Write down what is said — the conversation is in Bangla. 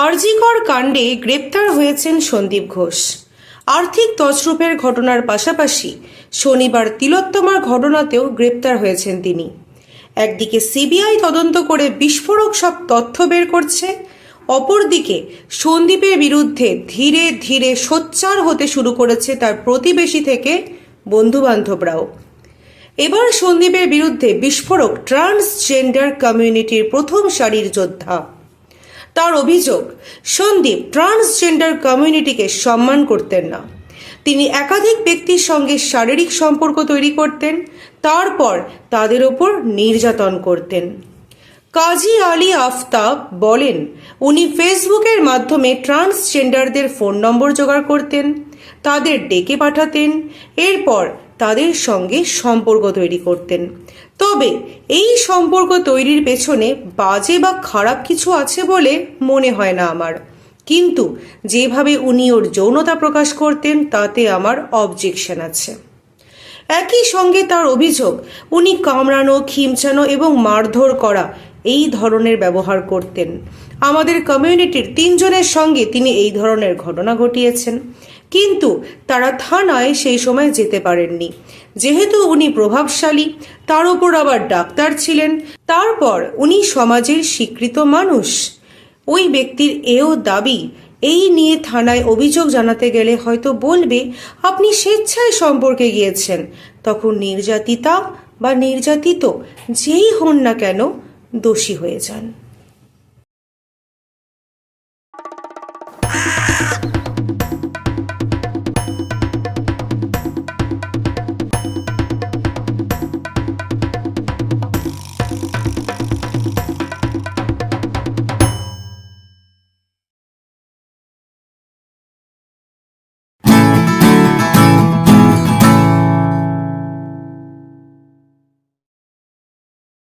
আরজিকর কাণ্ডে গ্রেপ্তার হয়েছেন সন্দীপ ঘোষ। আর্থিক তছরূপের ঘটনার পাশাপাশি শনিবার তিলোত্তমার ঘটনাতেও গ্রেপ্তার হয়েছেন তিনি। একদিকে সিবিআই তদন্ত করে বিস্ফোরক সব তথ্য বের করছে, অপরদিকে সন্দীপের বিরুদ্ধে ধীরে ধীরে সোচ্চার হতে শুরু করেছে তার প্রতিবেশী থেকে বন্ধুবান্ধবরাও। এবার সন্দীপের বিরুদ্ধে বিস্ফোরক ট্রান্সজেন্ডার কমিউনিটির প্রথম সারির যোদ্ধা। তার অভিযোগ সন্দীপ ট্রান্সজেন্ডার কমিউনিটিকে সম্মান করতেন না। তিনি একাধিক ব্যক্তির সঙ্গে শারীরিক সম্পর্ক তৈরি করতেন, তারপর তাদের ওপর নির্যাতন করতেন। কাজী আলী আফতাব বলেন, উনি ফেসবুকের মাধ্যমে ট্রান্সজেন্ডারদের ফোন নম্বর জোগাড় করতেন, তাদের ডেকে পাঠাতেন, এরপর তাদের সঙ্গে সম্পর্ক তৈরি করতেন। তবে এই সম্পর্ক তৈরির পেছনে বাজে বা খারাপ কিছু আছে বলে মনে হয় না আমার। কিন্তু যেভাবে উনি ওর যৌনতা প্রকাশ করতেন, তাতে আমার অবজেকশন আছে। একই সঙ্গে তার অভিযোগ, উনি কামড়ানো খিমচানো এবং মারধর করা এই ধরনের ব্যবহার করতেন। আমাদের কমিউনিটির তিনজনের সঙ্গে তিনি এই ধরনের ঘটনা ঘটিয়েছেন। কিন্তু তারা থানায় সেই সময় যেতে পারেননি। যেহেতু উনি প্রভাবশালী, তার উপর আবার ডাক্তার ছিলেন। তারপর উনি সমাজের স্বীকৃত মানুষ। ওই ব্যক্তির এও দাবি, এই নিয়ে থানায় অভিযোগ জানাতে গেলে হয়তো বলবে, আপনি স্বেচ্ছায় সম্পর্কে গিয়েছেন। তখন নির্যাতিতা বা নির্যাতিত যেই হন না কেন দোষী হয়ে যান।